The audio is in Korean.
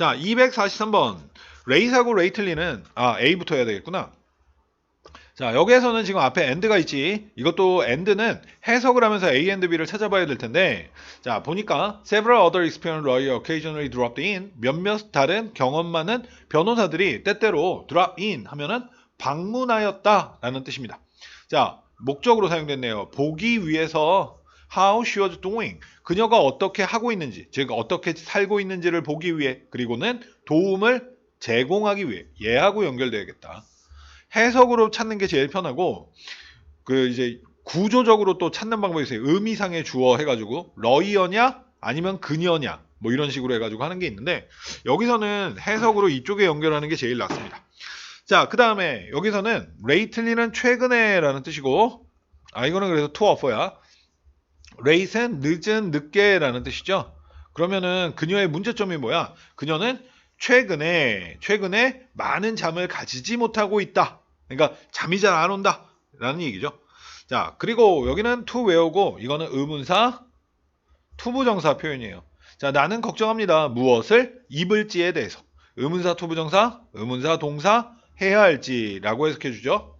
자, 243번. 레이스하고 레이틀리는 아, A부터 해야 되겠구나. 자, 여기에서는 지금 앞에 and가 있지. 이것도 and는 해석을 하면서 A and B를 찾아봐야 될 텐데. 자, 보니까 several other experienced lawyer occasionally dropped in. 몇몇 다른 경험 많은 변호사들이 때때로 drop in 하면은 방문하였다라는 뜻입니다. 자, 목적으로 사용됐네요. 보기 위해서 how she was doing. 그녀가 어떻게 하고 있는지, 즉 어떻게 살고 있는지를 보기 위해 그리고는 도움을 제공하기 위해 얘하고 연결돼야겠다. 해석으로 찾는 게 제일 편하고 그 이제 구조적으로 또 찾는 방법이 있어요. 의미상의 주어 해가지고 러이어냐 아니면 그녀냐 뭐 이런 식으로 해가지고 하는 게 있는데 여기서는 해석으로 이쪽에 연결하는 게 제일 낫습니다. 자, 그 다음에 여기서는 레이틀리는 최근에라는 뜻이고 아 이거는 그래서 투 어퍼야. 레이트는 늦은 늦게라는 뜻이죠. 그러면은 그녀의 문제점이 뭐야? 그녀는 최근에 최근에 많은 잠을 가지지 못하고 있다. 그러니까 잠이 잘 안 온다. 라는 얘기죠. 자, 그리고 여기는 to 외우고 이거는 의문사 투부정사 표현이에요. 자, 나는 걱정합니다. 무엇을 입을지에 대해서. 의문사 투부정사, 의문사 동사 해야 할지라고 해석해 주죠.